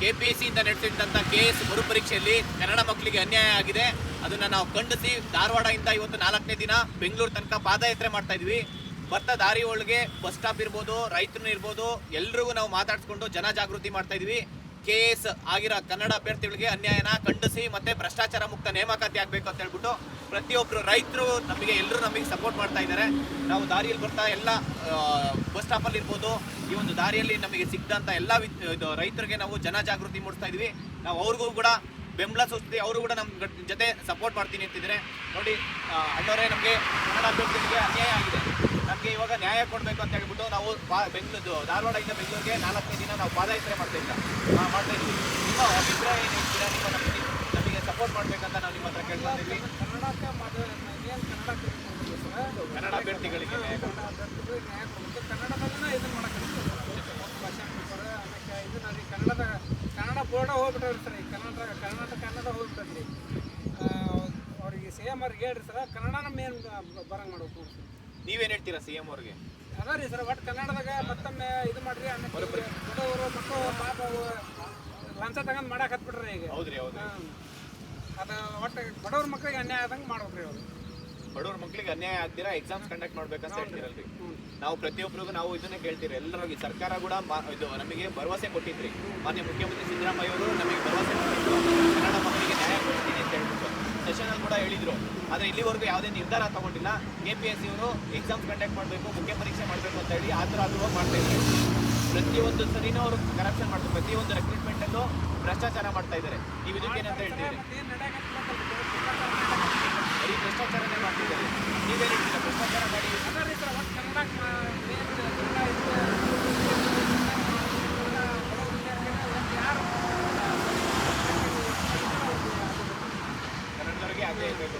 KPSC ಇಂದ ನಡೆಸಿದಂತ K S ಮರುಪರೀಕ್ಷೆಯಲ್ಲಿ ಕನ್ನಡ ಮಕ್ಕಳಿಗೆ ಅನ್ಯಾಯ ಆಗಿದೆ. ಅದನ್ನ ನಾವು ಖಂಡಿಸಿ ಧಾರವಾಡದಿಂದ ಇವತ್ತು ನಾಲ್ಕನೇ ದಿನ ಬೆಂಗಳೂರು ತನಕ ಪಾದಯಾತ್ರೆ ಮಾಡ್ತಾ ಇದ್ವಿ. ಬರ್ತಾ ದಾರಿ ಒಳಗೆ ಬಸ್ ಸ್ಟಾಪ್ ಇರ್ಬೋದು, ರೈತರು ಇರ್ಬೋದು, ಎಲ್ರಿಗೂ ನಾವು ಮಾತಾಡಿಸ್ಕೊಂಡು ಜನ ಜಾಗೃತಿ ಮಾಡ್ತಾ ಇದ್ವಿ. ಕೆ ಎಸ್ ಆಗಿರೋ ಕನ್ನಡ ಅಭ್ಯರ್ಥಿಗಳಿಗೆ ಅನ್ಯಾಯನ ಖಂಡಿಸಿ ಮತ್ತೆ ಭ್ರಷ್ಟಾಚಾರ ಮುಕ್ತ ನೇಮಕಾತಿ ಆಗಬೇಕು ಅಂತ ಹೇಳ್ಬಿಟ್ಟು ಪ್ರತಿಯೊಬ್ಬರು ರೈತರು ನಮಗೆ ಎಲ್ಲರೂ ನಮಗೆ ಸಪೋರ್ಟ್ ಮಾಡ್ತಾ ಇದ್ದಾರೆ. ನಾವು ದಾರಿಯಲ್ಲಿ ಬರ್ತಾ ಎಲ್ಲ ಬಸ್ ಸ್ಟಾಪಲ್ಲಿ ಇರ್ಬೋದು. ಈ ಒಂದು ದಾರಿಯಲ್ಲಿ ನಮಗೆ ಸಿಗ್ದಂಥ ಎಲ್ಲ ರೈತರಿಗೆ ನಾವು ಜನ ಜಾಗೃತಿ ಮೂಡಿಸ್ತಾ ಇದ್ದೀವಿ ನಾವು ಅವ್ರಿಗೂ ಕೂಡ ಬೆಂಬಲ ಸೂಚಿಸಿ ಅವರು ಕೂಡ ನಮ್ಮ ಜೊತೆ ಸಪೋರ್ಟ್ ಮಾಡ್ತೀನಿ ಅಂತಿದ್ರೆ ನೋಡಿ ಅಣ್ಣವರೇ ನಮಗೆ ಕನ್ನಡ ಅಭ್ಯರ್ಥಿಗಳಿಗೆ ಅನ್ಯಾಯ ಆಗಿದೆ. ನಮಗೆ ಇವಾಗ ನ್ಯಾಯ ಕೊಡಬೇಕು ಅಂತ ಹೇಳ್ಬಿಟ್ಟು ನಾವು ಬಾ ಬೆಂಗಳೂರು ಧಾರವಾಡದಿಂದ ಬೆಂಗಳೂರಿಗೆ ನಾಲ್ಕನೇ ದಿನ ನಾವು ಪಾದಯಾತ್ರೆ ಮಾಡ್ತಾ ಆ, ಮಾಡ್ತಾ ಇದ್ದೀವಿ ನಿಮ್ಮ ಅಭಿಪ್ರಾಯ ಏನು ಹೇಳ್ತೀರಾ? ನಿಮ್ಮ ನಮಗೆ ನಮಗೆ ಸಪೋರ್ಟ್ ಮಾಡಬೇಕಂತ ನಾವು ನಿಮ್ಮ ಹತ್ರ ಕೇಳ್ತಾ ಕನ್ನಡಕ್ಕೆ ಕನ್ನಡ ಅಭ್ಯರ್ಥಿಗಳಿಗೆ ನ್ಯಾಯ ಕೊಡ್ಬೇಕು. ಕನ್ನಡದಲ್ಲೇ ಇದನ್ನು ಮಾಡೋಕ್ಕೆ ಭಾಷೆ ಅದಕ್ಕೆ ಆಮೇಲೆ ಇದನ್ನ ರೀ ಕನ್ನಡದ ಬೋರ್ಡ ಹೋಗ್ಬಿಟ್ಟವ್ರಿ ಸರ್ ಈ ಕನ್ನಡ ಕರ್ನಾಟಕ ಕನ್ನಡ ಹೋಗ್ಬಿಟ್ಟದ್ರಿ. ಅವ್ರಿಗೆ ಸಿ ಎಂ ಅವ್ರಿಗೆ ಹೇಳ್ರಿ ಸರ್ ಕನ್ನಡನ ಮೇನ್ ಬರಂಗ್ ಮಾಡ್ಬೇಕು. ನೀವೇನು ಹೇಳ್ತೀರಾ ಸಿ ಎಂ ಅವ್ರಿಗೆ? ಅದ ರೀ ಸರ್ ಒಟ್ಟು ಕನ್ನಡದಾಗ ಮತ್ತೊಮ್ಮೆ ಇದು ಮಾಡ್ರಿ ಆಮೇಲೆ ಬಡವರು ಮಕ್ಕಳು ಪಾಪ ಲಂಚ ತಗೊಂಡ್ ಮಾಡಕ್ಕೆ ಹತ್ಬಿಟ್ರಿ ಈಗ. ಹೌದ್ರಿ ಹೌದು. ಅದು ಒಟ್ಟು ಬಡವ್ರ ಮಕ್ಕಳಿಗೆ ಅನ್ಯಾಯ ಆದಂಗೆ ಮಾಡ್ಬೇಕ್ರಿ ಅವರು. ಬಡವ್ರ ಮಕ್ಕಳಿಗೆ ಅನ್ಯಾಯ ಆಗ್ತೀರಾ? ಎಕ್ಸಾಮ್ಸ್ ಕಂಡಕ್ಟ್ ಮಾಡ್ಬೇಕಂತ ಹೇಳ್ತಿರಲ್ರಿ. ನಾವು ಪ್ರತಿಯೊಬ್ಬರಿಗೂ ನಾವು ಇದನ್ನೇ ಕೇಳ್ತೀರಿ. ಎಲ್ಲರಿಗೂ ಸರ್ಕಾರ ಕೂಡ ಇದು ನಮಗೆ ಭರವಸೆ ಕೊಟ್ಟಿದ್ರಿ. ಮಾನ್ಯ ಮುಖ್ಯಮಂತ್ರಿ ಸಿದ್ದರಾಮಯ್ಯ ಅವರು ನಮಗೆ ಭರವಸೆ ಕೊಟ್ಟಿದ್ರು. ಕನ್ನಡ ಮಕ್ಕಳಿಗೆ ನ್ಯಾಯ ಕೊಡ್ತೀನಿ ಅಂತ ಹೇಳ್ಬಿಟ್ಟು ಸೆಷನ್ ಅಲ್ಲಿ ಕೂಡ ಹೇಳಿದ್ರು. ಆದ್ರೆ ಇಲ್ಲಿವರೆಗೂ ಯಾವುದೇ ನಿರ್ಧಾರ ತಗೊಂಡಿಲ್ಲ. ಕೆ ಪಿ ಎಸ್ ಸಿ ಅವರು ಎಕ್ಸಾಮ್ಸ್ ಕಂಡಕ್ಟ್ ಮಾಡಬೇಕು ಮುಖ್ಯ ಪರೀಕ್ಷೆ ಮಾಡಬೇಕು ಅಂತ ಹೇಳಿ ಆ ಥರ ಅದು ಮಾಡ್ತಾ ಇದ್ದಾರೆ. ಪ್ರತಿಯೊಂದು ಸರಿನೂ ಅವರು ಕರಪ್ಷನ್ ಮಾಡ್ತಾರೆ ಪ್ರತಿಯೊಂದು ರೆಕ್ರೂಟ್ಮೆಂಟ್ ಅಲ್ಲೂ ಭ್ರಷ್ಟಾಚಾರ ಮಾಡ್ತಾ ಇದ್ದಾರೆ. ನೀವು ಇದಕ್ಕೆ ಏನಂತ ಹೇಳ್ತೀರಿ? ಬರೀ ಭ್ರಷ್ಟಾಚಾರನೇ ಮಾಡ್ತಿದ್ದಾರೆ. ನೀವೇನು ಹೇಳ್ತೀರಾ ಭ್ರಷ್ಟಾಚಾರ ಮಾಡಿ. ಅದ ರೀ ಸರ್ ಒಟ್ಟು ಕನ್ನಡ ಕನ್ನಡದವರಿಗೆ ಅದೇ ಇರಬೇಕು